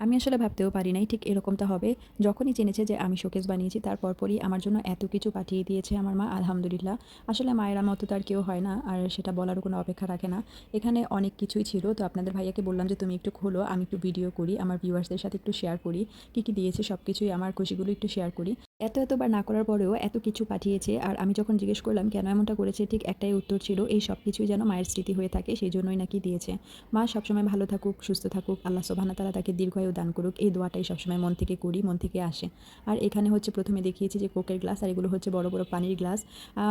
আমি আসলে ভাবতেও পারি নাই ঠিক এরকমটা হবে। যখনই জেনেছে যে আমি শোকেস বানিয়েছি তারপর পরই আমার জন্য এত কিছু পাঠিয়ে দিয়েছে আমার মা আলহামদুলিল্লাহ। আসলে মায়েরা মতো তো আর কেউ হয় না। আর সেটা বলারও কোনো অপেক্ষা রাখে না। এখানে অনেক কিছুই ছিল। তো আপনাদের ভাইয়াকে বললাম যে, "তুমি একটু খোলো, আমি একটু ভিডিও করি। আমার ভিউয়ার্সদের সাথে একটু শেয়ার করি। কী, কী দিয়েছে সব কিছুই আমার খুশিগুলো একটু শেয়ার করি।" এত, এতবার না করার পরেও এত কিছু পাঠিয়েছে। আর আমি যখন জিজ্ঞেস করলাম কেন এমনটা করেছে ঠিক একটাই উত্তর ছিল, এই সব কিছুই যেন মায়ের স্মৃতি হয়ে থাকে সেই জন্যই নাকি দিয়েছে। মা সবসময় ভালো থাকুক, সুস্থ থাকুক। আল্লাহ ওয়া তাআলা তাকে দীর্ঘায়ু দান করুক। এই দোয়াটাই সবসময় মন থেকে করি, মন থেকে আসে। আর এখানে হচ্ছে প্রথমে দেখিয়েছি যে কোকের গ্লাস আর এগুলো হচ্ছে বড়, বড় পানির গ্লাস।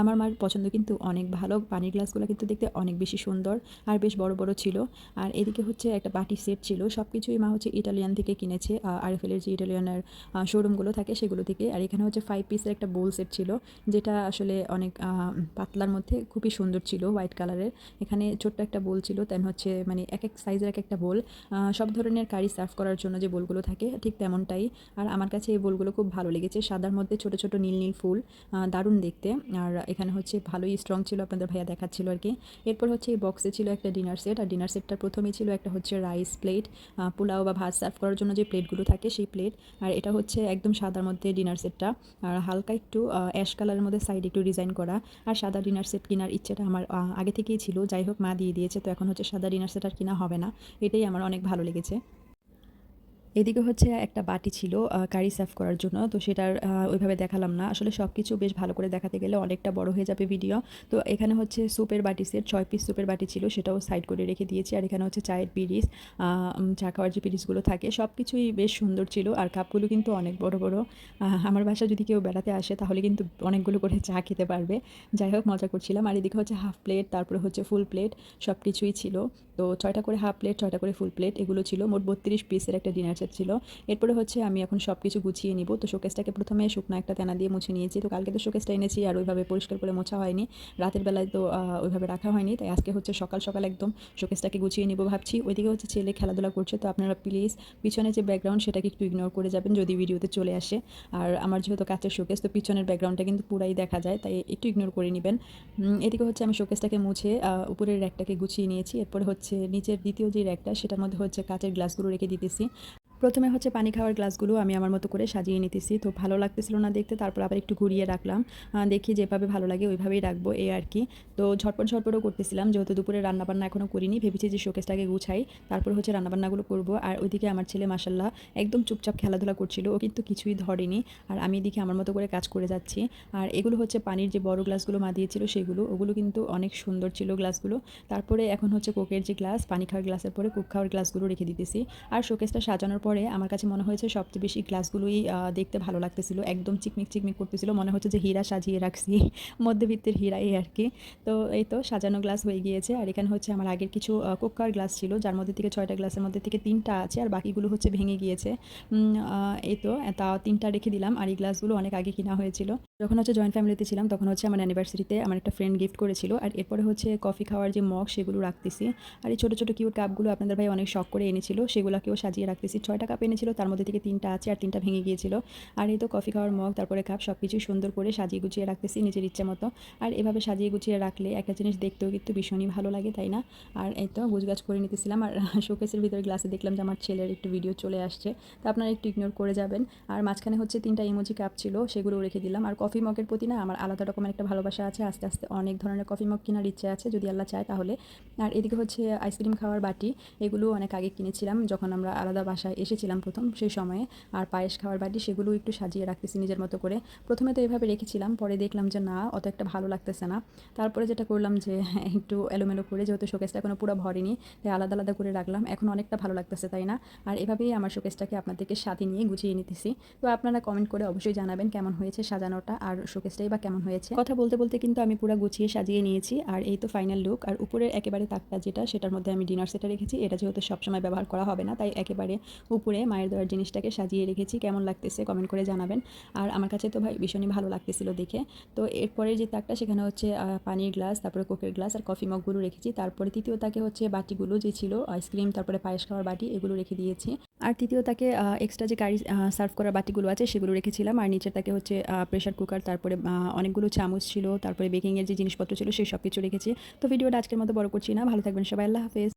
আমার মার পছন্দ কিন্তু অনেক ভালো। পানির গ্লাসগুলো কিন্তু দেখতে অনেক বেশি সুন্দর আর বেশ বড়, বড় ছিল। আর এদিকে হচ্ছে একটা বাটি সেট ছিল। সব কিছুই মা হচ্ছে ইটালিয়ান থেকে কিনেছে। আর আরএফএলের যে ইটালিয়ানের শোরুমগুলো থাকে সেগুলো থেকে। আর এখানে হচ্ছে 5 পিসের একটা বোল সেট ছিল। যেটা আসলে অনেক পাতলার মধ্যে খুবই সুন্দর ছিল হোয়াইট কালারের। এখানে ছোট্ট একটা বোল ছিল। তেন হচ্ছে মানে এক এক সাইজের এক একটা বোল। সব ধরনের কারি সার্ভ করার জন্য যে বোলগুলো থাকে ঠিক তেমনটাই। আর আমার কাছে এই বোলগুলো খুব ভালো লেগেছে। সাদার মধ্যে ছোট, ছোট নীল, নীল ফুল। দারুণ দেখতে। আর এখানে হচ্ছে ভালোই স্ট্রং ছিল আপনাদের ভাইয়া দেখাচ্ছিল আর কি এরপর হচ্ছে এই বক্সে ছিল একটা ডিনার সেট। আর ডিনার সেটটার ১ম এই ছিল একটা হচ্ছে রাইস প্লেট, পোলাও বা ভাত সার্ভ করার জন্য যে প্লেটগুলো থাকে সেই প্লেট। আর এটা হচ্ছে একদম সাদার মধ্যে ডিনার সেটটা। আর হালকা একটু অ্যাশ কালারের মধ্যে সাইড একটু ডিজাইন করা। আর সাদা ডিনার সেট কেনার ইচ্ছেটা আমার আগে থেকেই ছিল। যাই হোক, মা দিয়ে দিয়েছে। তো এখন হচ্ছে সাদা ডিনার সেট আর কেনা হবে না। এটাই আমার অনেক ভালো লেগেছে। এদিকে হচ্ছে একটা বাটি ছিল কারি সার্ভ করার জন্য। তো সেটার ওইভাবে দেখালাম না। আসলে সব কিছু বেশ ভালো করে দেখাতে গেলে অনেকটা বড় হয়ে যাবে ভিডিও। তো এখানে হচ্ছে সুপের বাটি সেট ছয় পিস সুপের বাটি ছিল। সেটাও সাইড করে রেখে দিয়েছি। আর এখানে হচ্ছে চায়ের পিরিচ, আ চা খাওয়ার যে পিরিচগুলো থাকে সব কিছুই বেশ সুন্দর ছিল। আর কাপগুলো কিন্তু অনেক বড়, বড়। আমার বাসায় যদি কেউ বেড়াতে আসে তাহলে কিন্তু অনেকগুলো করে চা খেতে পারবে। যাই হোক মজা করছিলাম। আর এদিকে হচ্ছে হাফ প্লেট, তারপরে হচ্ছে ফুল প্লেট সব কিছুই ছিল। তো ছয়টা করে হাফ প্লেট, ছয়টা করে ফুল প্লেট এগুলো ছিল। মোট ৩২ পিসের একটা ডিনার সেট ছিল। এরপরে হচ্ছে আমি এখন সবকিছু গুছিয়ে নিব। তো শোকেসটাকে প্রথমে শুকনো একটা তেনা দিয়ে মুছে নিয়েছি। তো কালকে তো শোকেসটা এনেছি আর ওইভাবে পরিষ্কার করে মোছা হয়নি। রাতের বেলায় তো ওইভাবে রাখা হয়নি। তাই আজকে হচ্ছে সকাল, সকাল একদম শোকেসটাকে গুছিয়ে নিব ভাবছি। ওইদিকে হচ্ছে ছেলে খেলাধুলা করছে। তো আপনারা প্লিজ পিছনে যে ব্যাকগ্রাউন্ড সেটাকে একটু ইগনোর করে যাবেন যদি ভিডিওতে চলে আসে। আর আমার যেহেতু কাঁচের শোকেস তো পিছনের ব্যাকগ্রাউন্ডটা কিন্তু পুরাই দেখা যায়। তাই একটু ইগনোর করে নেবেন এদিকে হচ্ছে আমি শোকেসটাকে মুছে উপরের র‍্যাকটাকে গুছিয়ে নিয়েছি। এরপরে হচ্ছে নিচের দ্বিতীয় যে র‍্যাকটা সেটার মধ্যে হচ্ছে কাঁচের গ্লাসগুলো রেখে দিতেছি। ১ম এ হচ্ছে পানি খাওয়ার গ্লাসগুলো আমি আমার মতো করে সাজিয়ে নিতেছি। তো ভালো লাগতেছিল না দেখতে। তারপর আবার একটু ঘুরিয়ে রাখলাম। দেখি যেভাবে ভালো লাগে ওইভাবেই রাখব এই আরকি। তো ঝটপট, ঝটপটও করতেছিলাম। যেহেতু দুপুরে রান্নাবান্না এখনও করিনি। ভেবেছি যে শোকেসটাকে গুছাই। তারপর হচ্ছে রান্নাবান্নাগুলো করব। আর ওইদিকে আমার ছেলে মাশাআল্লাহ একদম চুপচাপ খেলাধুলা করছিল। ও কিন্তু কিছুই ধরেনি। আর আমি এদিকে আমার মতো করে কাজ করে যাচ্ছি। আর এগুলো হচ্ছে পানির যে বড় গ্লাসগুলো মা দিয়েছিল সেগুলো। ওগুলো কিন্তু অনেক সুন্দর ছিল গ্লাসগুলো। তারপরে এখন হচ্ছে কোকের যে গ্লাস, পানি খাওয়ার গ্লাসের পরে কোক খাওয়ার গ্লাসগুলো রেখে দিতেছি। আর শোকেসটা সাজানোর পরে আমার কাছে মনে হয়েছে সবচেয়ে বেশি গ্লাসগুলোই দেখতে ভালো লাগতেছিল। একদম চিকমিক, চিকমিক করতেছিল। মনে হচ্ছে যে হীরা সাজিয়ে রাখছি। মধ্যবিত্তের হীরা এই আর কি তো এই তো সাজানো গ্লাস হয়ে গিয়েছে। আর এখানে হচ্ছে আমার আগের কিছু আ গ্লাস ছিল। যার মধ্যে থেকে ৬ টা গ্লাসের মধ্যে থেকে তিনটা আছে। আর বাকিগুলো হচ্ছে ভেঙে গিয়েছে। এই তো তাও তিনটা রেখে দিলাম। আর এই গ্লাসগুলো অনেক আগে কিনা হয়েছিল। যখন হচ্ছে জয়েন্ট ফ্যামিলিতে ছিলাম তখন হচ্ছে আমার অ্যানিভার্সারিতে আমার একটা ফ্রেন্ড গিফট করেছিল। আর এরপরে হচ্ছে কফি খাওয়ার যে মগ সেগুলো রাখতেছি। আর এই ছোট, ছোট কিউট কাপগুলো আপনাদের ভাই অনেক শখ করে এনেছিল। সেগুলোকেও সাজিয়ে রাখতেছি। ৬ টা কাপ এনেছিল তার মধ্যে থেকে তিনটা আছে আর তিনটা ভেঙে গিয়েছিল। আর এই তো কফি খাওয়ার মগ তারপরে কাপ সবকিছুই সুন্দর করে সাজিয়ে গুছিয়ে রাখতেছি নিজের ইচ্ছে মতো। আর এভাবে সাজিয়ে গুছিয়ে রাখলে একটা জিনিস দেখতেও কিন্তু ভীষণই ভালো লাগে তাই না? আর এই তো গুছগাছ করে নিতেছিলাম। আর শোকেসের ভিতরে গ্লাসে দেখলাম যে আমার ছেলের একটু ভিডিও চলে আসছে। তো আপনারা একটু ইগনোর করে যাবেন। আর মাঝখানে হচ্ছে ৩ টা ইমোজি কাপ ছিল সেগুলোও রেখে দিলাম। আর কফি মগের প্রতি না আমার আলাদা রকমের একটা ভালোবাসা আছে। আস্তে, আস্তে অনেক ধরনের কফি মগ কেনার ইচ্ছে আছে যদি আল্লাহ চায় তাহলে। আর এদিকে হচ্ছে আইসক্রিম খাওয়ার বাটি। এগুলো অনেক আগে কিনেছিলাম যখন আমরা আলাদা বাসায় এসেছিলাম প্রথম সেই সময়ে। আর পায়েস খাওয়ার বাটি সেগুলোও একটু সাজিয়ে রাখতেছি নিজের মতো করে। প্রথমে তো এভাবে রেখেছিলাম। পরে দেখলাম যে না অত একটা ভালো লাগতেছে না। তারপরে যেটা করলাম যে একটু এলোমেলো করে যেহেতু শোকেসটা এখনও পুরো ভরেনি তাই আলাদা, আলাদা করে রাখলাম। এখন অনেকটা ভালো লাগতেছে তাই না? আর এভাবেই আমার শোকেসটাকে আপনাদেরকে সাথে নিয়ে গুছিয়ে নিতেছি। তো আপনারা কমেন্ট করে অবশ্যই জানাবেন কেমন হয়েছে সাজানোটা আর শোকেসটাই বা কেমন হয়েছে। কথা বলতে, বলতে কিন্তু আমি পুরা গুছিয়ে সাজিয়ে নিয়েছি। আর এই তো ফাইনাল লুক। আর উপরের একেবারে তাকটা যেটা সেটার মধ্যে আমি ডিনার সেটা রেখেছি। এটা যেহেতু সবসময় ব্যবহার করা হবে না তাই একেবারে উপরে মায়ের দেওয়ার জিনিসটাকে সাজিয়ে রেখেছি। কেমন লাগতেছে কমেন্ট করে জানাবেন। আর আমার কাছে তো ভাই ভীষণই ভালো লাগতেছিল দেখে। তো এরপরে যে তাকটা সেখানে হচ্ছে পানির গ্লাস, তারপরে কোকের গ্লাস আর কফি মগগুলো রেখেছি। তারপরে তৃতীয় তাকে হচ্ছে বাটিগুলো যে ছিল আইসক্রিম তারপরে পায়েস খাওয়ার বাটি এগুলো রেখে দিয়েছি। আর তৃতীয় তাকে এক্সট্রা যে কারি সার্ভ করার বাটিগুলো আছে সেগুলো রেখেছিলাম। আর নিচের তাকে হচ্ছে প্রেশার কুকার তারপরে অনেকগুলো চামচ ছিল। তারপরে বেকিংয়ের যে জিনিসপত্র ছিল সেই সব কিছু রেখেছি। তো ভিডিওটা আজকের মতো বড় করছি না। ভালো থাকবেন সবাই। আল্লাহ হাফেজ।